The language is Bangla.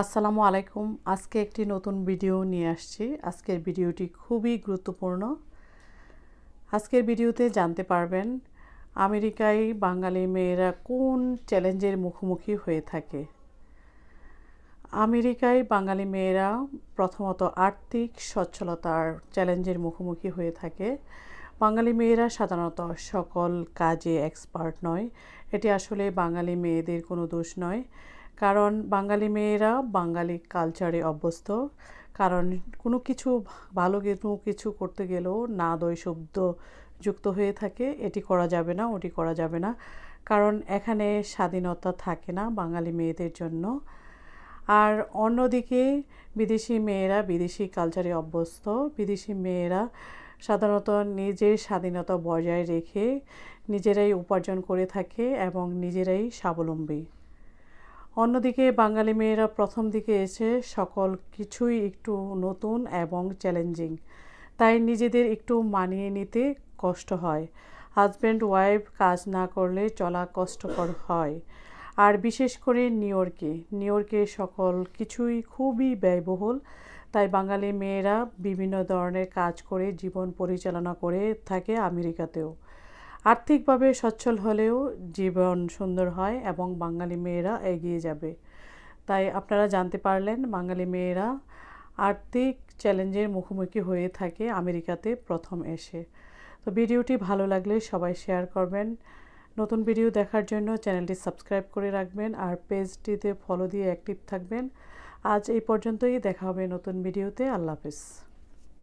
আসসালামু আলাইকুম। আজকে একটি নতুন ভিডিও নিয়ে আসছি। আজকের ভিডিওটি খুবই গুরুত্বপূর্ণ। আজকের ভিডিওতে জানতে পারবেন, আমেরিকায় বাঙালি মেয়েরা কোন চ্যালেঞ্জের মুখোমুখি হয়ে থাকে। আমেরিকায় বাঙালি মেয়েরা প্রথমত আর্থিক সচ্ছলতার চ্যালেঞ্জের মুখোমুখি হয়ে থাকে। বাঙালি মেয়েরা সাধারণত সকল কাজে এক্সপার্ট নয়। এটি আসলে বাঙালি মেয়েদের কোনো দোষ নয়। কারণ বাঙালি মেয়েরা বাঙালি কালচারে অভ্যস্ত। কারণ কোনো কিছু ভালো কোনো কিছু করতে গেলেও না দই শব্দ যুক্ত হয়ে থাকে, এটি করা যাবে না, ওটি করা যাবে না। কারণ এখানে স্বাধীনতা থাকে না বাঙালি মেয়েদের জন্য। আর অন্যদিকে বিদেশি মেয়েরা, বিদেশি কালচারে অভ্যস্ত, বিদেশি মেয়েরা সাধারণত নিজের স্বাধীনতা বজায় রেখে নিজেরাই উপার্জন করে থাকে এবং নিজেরাই স্বাবলম্বী। অন্যদিকে বাঙালি মেয়েরা প্রথম দিকে এসে সকল কিছুই একটু নতুন এবং চ্যালেঞ্জিং তাই নিজেদের একটু মানিয়ে নিতে কষ্ট হয়। হাজব্যান্ড ওয়াইফ কাজ না করলে চলা কষ্টকর হয়। আর বিশেষ করে নিউ ইয়র্কে নিউ ইয়র্কে সকল কিছুই খুবই ব্যয়বহুল। তাই বাঙালি মেয়েরা বিভিন্ন ধরনের কাজ করে জীবন পরিচালনা করে থাকে আমেরিকাতেও। আর্থিকভাবে সচ্ছল হলেও জীবন সুন্দর হয় এবং বাঙালি মেয়েরা এগিয়ে যাবে। তাই আপনারা জানতে পারলেন, বাঙালি মেয়েরা আর্থিক চ্যালেঞ্জের মুখোমুখি হয়ে থাকে আমেরিকাতে প্রথম এসে। তো ভিডিওটি ভালো লাগলে সবাই শেয়ার করবেন। নতুন ভিডিও দেখার জন্য চ্যানেলটি সাবস্ক্রাইব করে রাখবেন আর পেজটিতে ফলো দিয়ে অ্যাক্টিভ থাকবেন। আজ এই পর্যন্তই, দেখা হবে নতুন ভিডিওতে। আল্লাহ হাফিজ।